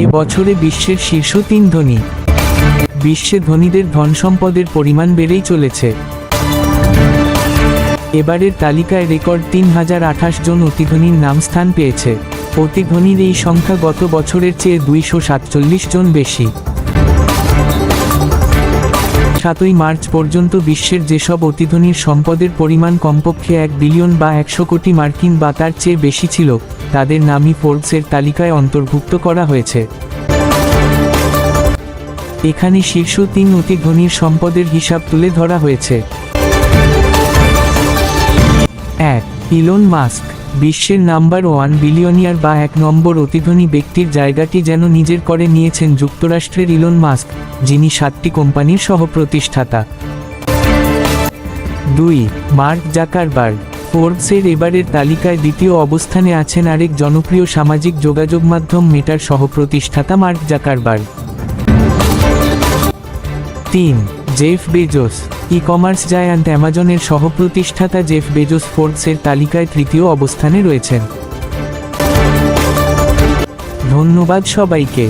এ বছরে বিশ্বের শীর্ষ তিন ধনী। বিশ্বে ধনীদের ধন সম্পদের পরিমাণ বেড়েই চলেছে। এবারের তালিকায় রেকর্ড তিন হাজার আঠাশ জন অতিধনীর নাম স্থান পেয়েছে। অতিধনীর এই সংখ্যা গত বছরের চেয়ে দুইশো সাতচল্লিশ জন বেশি। সাতই মার্চ পর্যন্ত বিশ্বের যেসব অতিধনীর সম্পদের পরিমাণ কমপক্ষে এক বিলিয়ন বা একশো কোটি মার্কিন বা তার চেয়ে বেশি ছিল, তাদের নামই ফোর্বসের তালিকায় অন্তর্ভুক্ত করা হয়েছে। এখানে শীর্ষ তিন অতি সম্পদের হিসাব তুলে ধরা হয়েছে। এক, ইলন মাস্ক। বিশ্বের নাম্বার ওয়ান বিলিয়নিয়ার বা এক নম্বর অতিধনী ব্যক্তির জায়গাটি যেন নিজের করে নিয়েছেন যুক্তরাষ্ট্রের ইলন মাস্ক, যিনি সাতটি কোম্পানির সহপ্রতিষ্ঠাতা। দুই, মার্ক জাকারবার্গ, ফোর্বসের এবারের তালিকায় দ্বিতীয় অবস্থানে আছেন আরেক জনপ্রিয় সামাজিক যোগাযোগ মাধ্যম মেটার সহপ্রতিষ্ঠাতা মার্ক জাকারবার্গ। তিন, Jeff Bezos e commerce giant অ্যামাজনের সহপ্রতিষ্ঠাতা জেফ বেজোস ফোর্বসের তালিকায় তৃতীয় অবস্থানে রয়েছেন। ধন্যবাদ সবাইকে।